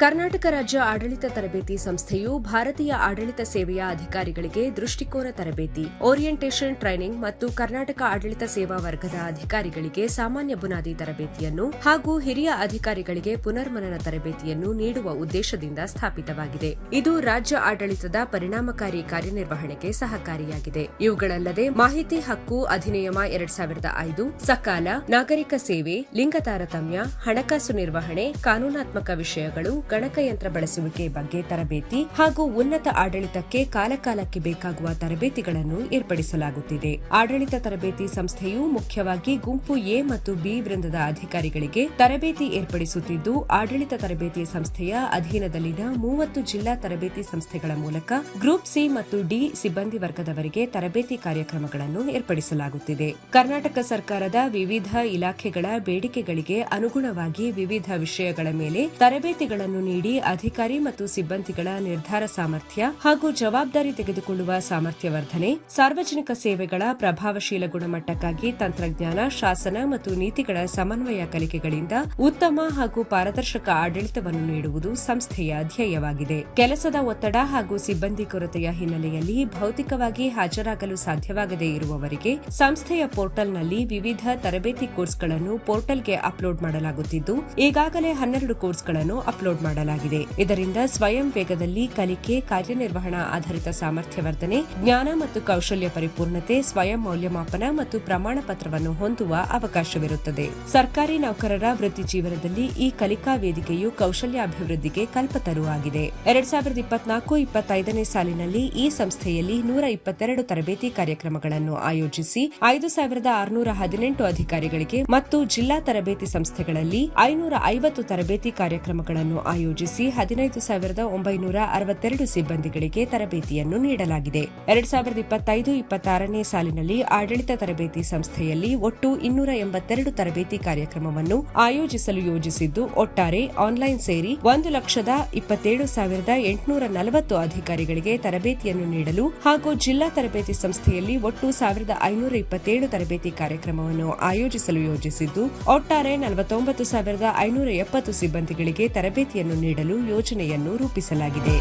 ಕರ್ನಾಟಕ ರಾಜ್ಯ ಆಡಳಿತ ತರಬೇತಿ ಸಂಸ್ಥೆಯು ಭಾರತೀಯ ಆಡಳಿತ ಸೇವೆಯ ಅಧಿಕಾರಿಗಳಿಗೆ ದೃಷ್ಟಿಕೋನ ತರಬೇತಿ, ಓರಿಯೆಂಟೇಷನ್ ಟ್ರೈನಿಂಗ್ ಮತ್ತು ಕರ್ನಾಟಕ ಆಡಳಿತ ಸೇವಾ ವರ್ಗದ ಅಧಿಕಾರಿಗಳಿಗೆ ಸಾಮಾನ್ಯ ಬುನಾದಿ ತರಬೇತಿಯನ್ನು ಹಾಗೂ ಹಿರಿಯ ಅಧಿಕಾರಿಗಳಿಗೆ ಪುನರ್ಮನನ ತರಬೇತಿಯನ್ನು ನೀಡುವ ಉದ್ದೇಶದಿಂದ ಸ್ಥಾಪಿತವಾಗಿದೆ. ಇದು ರಾಜ್ಯ ಆಡಳಿತದ ಪರಿಣಾಮಕಾರಿ ಕಾರ್ಯನಿರ್ವಹಣೆಗೆ ಸಹಕಾರಿಯಾಗಿದೆ. ಇವುಗಳಲ್ಲದೆ ಮಾಹಿತಿ ಹಕ್ಕು ಅಧಿನಿಯಮ ಎರಡ್ ಸಾವಿರದ ಐದು, ಸಕಾಲ, ನಾಗರಿಕ ಸೇವೆ ಲಿಂಗ ತಾರತಮ್ಯ ಹಣಕಾಸು ನಿರ್ವಹಣೆ, ಕಾನೂನಾತ್ಮಕ ವಿಷಯಗಳು ಗಣಕಯಂತ್ರ ಬಳಸುವಿಕೆ ಬಗ್ಗೆ ತರಬೇತಿ ಹಾಗೂ ಉನ್ನತ ಆಡಳಿತಕ್ಕೆ ಕಾಲಕಾಲಕ್ಕೆ ಬೇಕಾಗುವ ತರಬೇತಿಗಳನ್ನು ಏರ್ಪಡಿಸಲಾಗುತ್ತಿದೆ. ಆಡಳಿತ ತರಬೇತಿ ಸಂಸ್ಥೆಯು ಮುಖ್ಯವಾಗಿ ಗುಂಪು ಎ ಮತ್ತು ಬಿ ವೃಂದದ ಅಧಿಕಾರಿಗಳಿಗೆ ತರಬೇತಿ ಏರ್ಪಡಿಸುತ್ತಿದ್ದು, ಆಡಳಿತ ತರಬೇತಿ ಸಂಸ್ಥೆಯ ಅಧೀನದಲ್ಲಿನ ಮೂವತ್ತು ಜಿಲ್ಲಾ ತರಬೇತಿ ಸಂಸ್ಥೆಗಳ ಮೂಲಕ ಗ್ರೂಪ್ ಸಿ ಮತ್ತು ಡಿ ಸಿಬ್ಬಂದಿ ವರ್ಗದವರಿಗೆ ತರಬೇತಿ ಕಾರ್ಯಕ್ರಮಗಳನ್ನು ಏರ್ಪಡಿಸಲಾಗುತ್ತಿದೆ. ಕರ್ನಾಟಕ ಸರ್ಕಾರದ ವಿವಿಧ ಇಲಾಖೆಗಳ ಬೇಡಿಕೆಗಳಿಗೆ ಅನುಗುಣವಾಗಿ ವಿವಿಧ ವಿಷಯಗಳ ಮೇಲೆ ತರಬೇತಿಗಳನ್ನು ನೀಡಿ ಅಧಿಕಾರಿ ಮತ್ತು ಸಿಬ್ಬಂದಿಗಳ ನಿರ್ಧಾರ ಸಾಮರ್ಥ್ಯ ಹಾಗೂ ಜವಾಬ್ದಾರಿ ತೆಗೆದುಕೊಳ್ಳುವ ಸಾಮರ್ಥ್ಯ ವರ್ಧನೆ ಸಾರ್ವಜನಿಕ ಸೇವೆಗಳ ಪ್ರಭಾವಶೀಲ ಗುಣಮಟ್ಟಕ್ಕಾಗಿ ತಂತ್ರಜ್ಞಾನ, ಶಾಸನ ಮತ್ತು ನೀತಿಗಳ ಸಮನ್ವಯ ಕಲಿಕೆಗಳಿಂದ ಉತ್ತಮ ಹಾಗೂ ಪಾರದರ್ಶಕ ಆಡಳಿತವನ್ನು ನೀಡುವುದು ಸಂಸ್ಥೆಯ ಧ್ಯೇಯವಾಗಿದೆ. ಕೆಲಸದ ಒತ್ತಡ ಹಾಗೂ ಸಿಬ್ಬಂದಿ ಕೊರತೆಯ ಹಿನ್ನೆಲೆಯಲ್ಲಿ ಭೌತಿಕವಾಗಿ ಹಾಜರಾಗಲು ಸಾಧ್ಯವಾಗದೇ ಇರುವವರಿಗೆ ಸಂಸ್ಥೆಯ ಪೋರ್ಟಲ್ನಲ್ಲಿ ವಿವಿಧ ತರಬೇತಿ ಕೋರ್ಸ್ಗಳನ್ನು ಪೋರ್ಟಲ್ಗೆ ಅಪ್ಲೋಡ್ ಮಾಡಲಾಗುತ್ತಿದ್ದು, ಈಗಾಗಲೇ ಹನ್ನೆರಡು ಕೋರ್ಸ್ಗಳನ್ನು ಅಪ್ಲೋಡ್ ಮಾಡಲಾಗಿದೆ. ಇದರಿಂದ ಸ್ವಯಂ ವೇಗದಲ್ಲಿ ಕಲಿಕೆ, ಕಾರ್ಯನಿರ್ವಹಣಾ ಆಧಾರಿತ ಸಾಮರ್ಥ್ಯ ವರ್ಧನೆ ಜ್ಞಾನ ಮತ್ತು ಕೌಶಲ್ಯ ಪರಿಪೂರ್ಣತೆ, ಸ್ವಯಂ ಮೌಲ್ಯಮಾಪನ ಮತ್ತು ಪ್ರಮಾಣ ಪತ್ರವನ್ನು ಹೊಂದುವ ಅವಕಾಶವಿರುತ್ತದೆ. ಸರ್ಕಾರಿ ನೌಕರರ ವೃತ್ತಿ ಜೀವನದಲ್ಲಿ ಈ ಕಲಿಕಾ ವೇದಿಕೆಯು ಕೌಶಲ್ಯಾಭಿವೃದ್ಧಿಗೆ ಕಲ್ಪತರು ಆಗಿದೆ ಎರಡ್ ಸಾವಿರದ ಇಪ್ಪತ್ನಾಲ್ಕು ಇಪ್ಪತ್ತೈದನೇ ಸಾಲಿನಲ್ಲಿ ಈ ಸಂಸ್ಥೆಯಲ್ಲಿ ನೂರ ಇಪ್ಪತ್ತೆರಡು ತರಬೇತಿ ಕಾರ್ಯಕ್ರಮಗಳನ್ನು ಆಯೋಜಿಸಿ, ಐದು ಸಾವಿರದ ಆರುನೂರ ಹದಿನೆಂಟು ಅಧಿಕಾರಿಗಳಿಗೆ ಮತ್ತು ಜಿಲ್ಲಾ ತರಬೇತಿ ಸಂಸ್ಥೆಗಳಲ್ಲಿ ಐನೂರ ಐವತ್ತು ತರಬೇತಿ ಕಾರ್ಯಕ್ರಮಗಳನ್ನು ಆಯೋಜಿಸಿ ಹದಿನೈದು ಸಾವಿರದ ಒಂಬೈನೂರ ಅರವತ್ತೆರಡು ಸಿಬ್ಬಂದಿಗಳಿಗೆ ತರಬೇತಿಯನ್ನು ನೀಡಲಾಗಿದೆ. ಎರಡ್ ಸಾವಿರದ ಇಪ್ಪತ್ತೈದು, ಇಪ್ಪತ್ತಾರನೇ ಸಾಲಿನಲ್ಲಿ ಆಡಳಿತ ತರಬೇತಿ ಸಂಸ್ಥೆಯಲ್ಲಿ ಒಟ್ಟು ಇನ್ನೂರ ಎಂಬತ್ತೆರಡು ತರಬೇತಿ ಕಾರ್ಯಕ್ರಮವನ್ನು ಆಯೋಜಿಸಲು ಯೋಜಿಸಿದ್ದು, ಒಟ್ಟಾರೆ ಆನ್ಲೈನ್ ಸೇರಿ ಒಂದು ಲಕ್ಷದ ಇಪ್ಪತ್ತೇಳು ಸಾವಿರದ ಎಂಟುನೂರ ನಲವತ್ತು ಅಧಿಕಾರಿಗಳಿಗೆ ತರಬೇತಿಯನ್ನು ನೀಡಲು ಹಾಗೂ ಜಿಲ್ಲಾ ತರಬೇತಿ ಸಂಸ್ಥೆಯಲ್ಲಿ ಒಟ್ಟು ಸಾವಿರದ ಐನೂರ ಇಪ್ಪತ್ತೇಳು ತರಬೇತಿ ಕಾರ್ಯಕ್ರಮವನ್ನು ಆಯೋಜಿಸಲು ಯೋಜಿಸಿದ್ದು, ಒಟ್ಟಾರೆ ನಲವತ್ತೊಂಬತ್ತು ಸಾವಿರದ ಐನೂರ ಎಪ್ಪತ್ತು ಸಿಬ್ಬಂದಿಗಳಿಗೆ ತರಬೇತಿಯನ್ನು ನೀಡಲು ಯೋಜನೆಯನ್ನು ರೂಪಿಸಲಾಗಿದೆ.